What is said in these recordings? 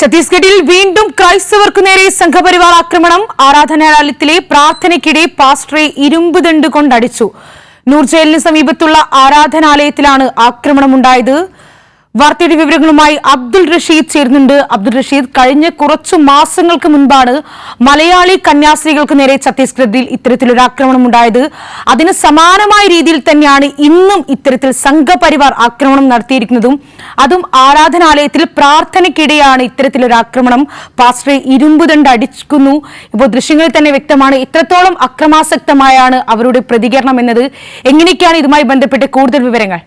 ഛത്തീസ്ഗഡിൽ വീണ്ടും ക്രൈസ്തവർക്കു നേരെ സംഘപരിവാർ ആക്രമണം. ആരാധനാലയത്തിലെ പ്രാർത്ഥനയ്ക്കിടെ പാസ്റ്ററെ ഇരുമ്പ് ദണ്ട് കൊണ്ടടിച്ചു. നൂർജയിലിന് സമീപത്തുള്ള ആരാധനാലയത്തിലാണ് ആക്രമണമുണ്ടായത്. വാർത്തയുടെ വിവരങ്ങളുമായി അബ്ദുൾ റഷീദ് ചേരുന്നുണ്ട്. അബ്ദുൾ റഷീദ് കഴിഞ്ഞ കുറച്ചു മാസങ്ങൾക്ക് മുൻപാണ് മലയാളി കന്യാസ്ത്രീകൾക്ക് നേരെ ഛത്തീസ്ഗഡിൽ ഇത്തരത്തിലൊരു ആക്രമണം ഉണ്ടായത്. അതിന് സമാനമായ രീതിയിൽ തന്നെയാണ് ഇന്നും ഇത്തരത്തിൽ സംഘപരിവാർ ആക്രമണം നടത്തിയിരിക്കുന്നതും. അതും ആരാധനാലയത്തിൽ പ്രാർത്ഥനയ്ക്കിടെയാണ് ഇത്തരത്തിലൊരു ആക്രമണം. പാസ്റ്ററെ ഇരുമ്പുദണ്ട് അടിക്കുന്നു. ഇപ്പോൾ ദൃശ്യങ്ങളിൽ തന്നെ വ്യക്തമാണ് ഇത്രത്തോളം അക്രമാസക്തമായാണ് അവരുടെ പ്രതികരണം എന്നത്. എങ്ങനെയൊക്കെയാണ് ഇതുമായി ബന്ധപ്പെട്ട് കൂടുതൽ വിവരങ്ങൾ?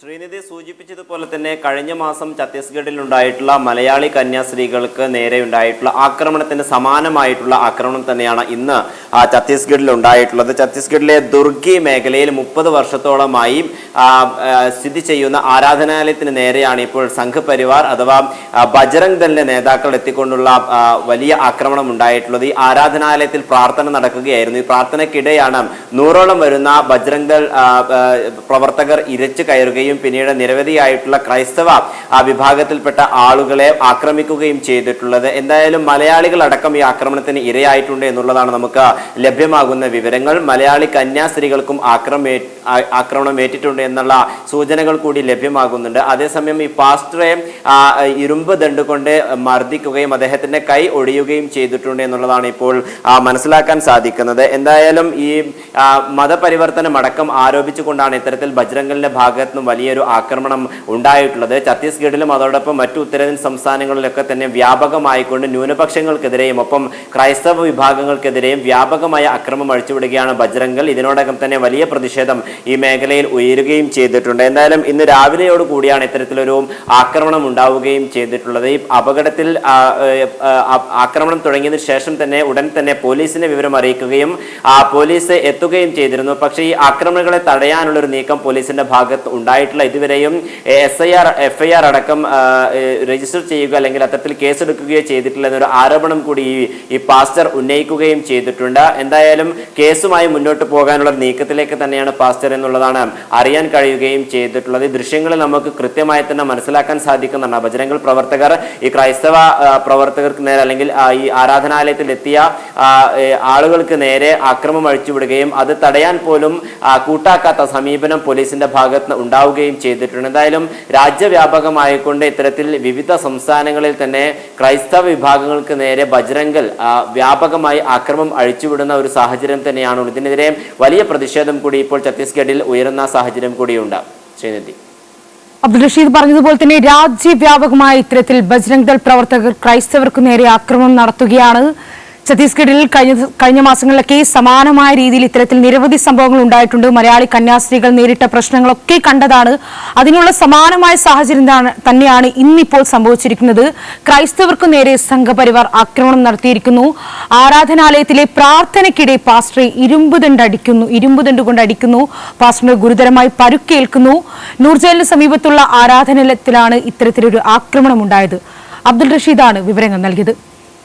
ശ്രീനിധി സൂചിപ്പിച്ചതുപോലെ തന്നെ കഴിഞ്ഞ മാസം ഛത്തീസ്ഗഡിൽ ഉണ്ടായിട്ടുള്ള മലയാളി കന്യാസ്ത്രീകൾക്ക് നേരെ ഉണ്ടായിട്ടുള്ള ആക്രമണത്തിന് സമാനമായിട്ടുള്ള ആക്രമണം തന്നെയാണ് ഇന്ന് ഛത്തീസ്ഗഡിൽ ഉണ്ടായിട്ടുള്ളത് ഛത്തീസ്ഗഡിലെ ദുർഗി മേഖലയിൽ മുപ്പത് വർഷത്തോളമായി സ്ഥിതി ചെയ്യുന്ന ആരാധനാലയത്തിന് നേരെയാണ് ഇപ്പോൾ സംഘപരിവാർ അഥവാ ബജറംഗ് ദളിന്റെ നേതാക്കൾ എത്തിക്കൊണ്ടുള്ള വലിയ ആക്രമണം ഉണ്ടായിട്ടുള്ളത്. ഈ ആരാധനാലയത്തിൽ പ്രാർത്ഥന നടക്കുകയായിരുന്നു. ഈ പ്രാർത്ഥനയ്ക്കിടെയാണ് നൂറോളം വരുന്ന ബജ്രംഗ് ദൾ പ്രവർത്തകർ ഇരച്ചു കയറുകയും പിന്നീട് നിരവധിയായിട്ടുള്ള ക്രൈസ്തവ വിഭാഗത്തിൽപ്പെട്ട ആളുകളെ ആക്രമിക്കുകയും ചെയ്തിട്ടുള്ളത്. എന്തായാലും മലയാളികൾ അടക്കം ഈ ആക്രമണത്തിന് ഇരയായിട്ടുണ്ട് എന്നുള്ളതാണ് നമുക്ക് ലഭ്യമാകുന്ന വിവരങ്ങൾ മലയാളി കന്യാസ്ത്രീകൾക്കും ആക്രമേ ആ- ആക്രമണം ഏറ്റിട്ടുണ്ട് എന്നുള്ള സൂചനകൾ കൂടി ലഭ്യമാകുന്നുണ്ട്. അതേസമയം ഈ പാസ്റ്ററെ ഇരുമ്പ് ദണ്ട് കൊണ്ട് മർദ്ദിക്കുകയും അദ്ദേഹത്തിന്റെ കൈ ഒടിയുകയും ചെയ്തിട്ടുണ്ട് എന്നുള്ളതാണ് ഇപ്പോൾ മനസ്സിലാക്കാൻ സാധിക്കുന്നത്. എന്തായാലും ഈ മതപരിവർത്തനം അടക്കം ആരോപിച്ചുകൊണ്ടാണ് ഇത്തരത്തിൽ ബജ്രംഗലിന്റെ ഭാഗത്തു നിന്നും വലിയൊരു ആക്രമണം ഉണ്ടായിട്ടുള്ളത്. ഛത്തീസ്ഗഡിലും അതോടൊപ്പം മറ്റു ഉത്തരേന്ത്യൻ സംസ്ഥാനങ്ങളിലൊക്കെ തന്നെ വ്യാപകമായിക്കൊണ്ട് ന്യൂനപക്ഷങ്ങൾക്കെതിരെയും ഒപ്പം ക്രൈസ്തവ വിഭാഗങ്ങൾക്കെതിരെയും വ്യാപകമായ അക്രമം അഴിച്ചുവിടുകയാണ് ബജ്രംഗൽ ഇതിനോടകം തന്നെ വലിയ പ്രതിഷേധം ഈ മേഖലയിൽ ഉയരുകയും ചെയ്തിട്ടുണ്ട്. എന്തായാലും ഇന്ന് രാവിലെയോട് കൂടിയാണ് ഇത്തരത്തിലൊരു ആക്രമണം ഉണ്ടാവുകയും ചെയ്തിട്ടുള്ളത്. ഈ അപകടത്തിൽ ആക്രമണം തുടങ്ങിയതിനു ശേഷം തന്നെ ഉടൻ തന്നെ പോലീസിനെ വിവരം അറിയിക്കുകയും ആ പോലീസ് എത്തുകയും ചെയ്തിരുന്നു. പക്ഷേ ഈ ആക്രമണങ്ങളെ തടയാനുള്ള ഒരു നീക്കം പോലീസിന്റെ ഭാഗത്ത് ഉണ്ടായിട്ടില്ല. ഇതുവരെയും S I R F I R അടക്കം രജിസ്റ്റർ ചെയ്യുക അല്ലെങ്കിൽ അത്തരത്തിൽ കേസെടുക്കുകയോ ചെയ്തിട്ടില്ല എന്നൊരു ആരോപണം കൂടി ഈ പാസ്റ്റർ ഉന്നയിക്കുകയും ചെയ്തിട്ടുണ്ട്. എന്തായാലും കേസുമായി മുന്നോട്ട് പോകാനുള്ള നീക്കത്തിലേക്ക് തന്നെയാണ് പാസ്റ്റർ എന്നുള്ളതാണ് അറിയാൻ കഴിയുകയും ചെയ്തിട്ടുള്ളത്. ഈ ദൃശ്യങ്ങളിൽ നമുക്ക് കൃത്യമായി തന്നെ മനസ്സിലാക്കാൻ സാധിക്കുന്നതാണ്. ബജരംഗൽ പ്രവർത്തകർ ഈ ക്രൈസ്തവ പ്രവർത്തകർക്ക് നേരെ അല്ലെങ്കിൽ ഈ ആരാധനാലയത്തിൽ എത്തിയ ആളുകൾക്ക് നേരെ ആക്രമം അഴിച്ചുവിടുകയും അത് തടയാൻ പോലും കൂട്ടാക്കാത്ത സമീപനം പോലീസിന്റെ ഭാഗത്ത് ഉണ്ടാവുകയും ചെയ്തിട്ടുണ്ട്. എന്തായാലും രാജ്യവ്യാപകമായിക്കൊണ്ട് ഇത്തരത്തിൽ വിവിധ സംസ്ഥാനങ്ങളിൽ തന്നെ ക്രൈസ്തവ വിഭാഗങ്ങൾക്ക് നേരെ ബജ്രംഗൽ വ്യാപകമായി ആക്രമം അഴിച്ചുവിടുന്ന ഒരു സാഹചര്യം തന്നെയാണ് ഇതിനെതിരെ വലിയ പ്രതിഷേധം കൂടി ഇപ്പോൾ ഛത്തീസ്ഗഡിൽ ഉയരുന്ന സാഹചര്യം കൂടിയുണ്ട്. ശ്രീനിധി. അബ്ദുൾ റഷീദ് പറഞ്ഞതുപോലെ തന്നെ രാജ്യവ്യാപകമായ ഇത്തരത്തിൽ ബജ്രംഗ് ദൾ പ്രവർത്തകർ ക്രൈസ്തവർക്ക് നേരെ ആക്രമണം നടത്തുകയാണ്. ഛത്തീസ്ഗഡിൽ കഴിഞ്ഞ കഴിഞ്ഞ മാസങ്ങളിലൊക്കെ സമാനമായ രീതിയിൽ ഇത്തരത്തിൽ നിരവധി സംഭവങ്ങൾ ഉണ്ടായിട്ടുണ്ട്. മലയാളി കന്യാസ്ത്രീകൾ നേരിട്ട പ്രശ്നങ്ങളൊക്കെ കണ്ടതാണ്. അതിനുള്ള സമാനമായ സാഹചര്യം തന്നെയാണ് ഇന്നിപ്പോൾ സംഭവിച്ചിരിക്കുന്നത്. ക്രൈസ്തവർക്ക് നേരെ സംഘപരിവാർ ആക്രമണം നടത്തിയിരിക്കുന്നു. ആരാധനാലയത്തിലെ പ്രാർത്ഥനയ്ക്കിടെ പാസ്റ്ററെ ഇരുമ്പുദണ്ട് അടിക്കുന്നു ഇരുമ്പുദണ്ട് കൊണ്ട് അടിക്കുന്നു. പാസ്റ്ററിന് ഗുരുതരമായി പരുക്കേൽക്കുന്നു. നൂർജലിന് സമീപത്തുള്ള ആരാധനാലയത്തിലാണ് ഇത്തരത്തിലൊരു ആക്രമണം ഉണ്ടായത്. അബ്ദുൾ റഷീദാണ് വിവരങ്ങൾ നൽകിയത്.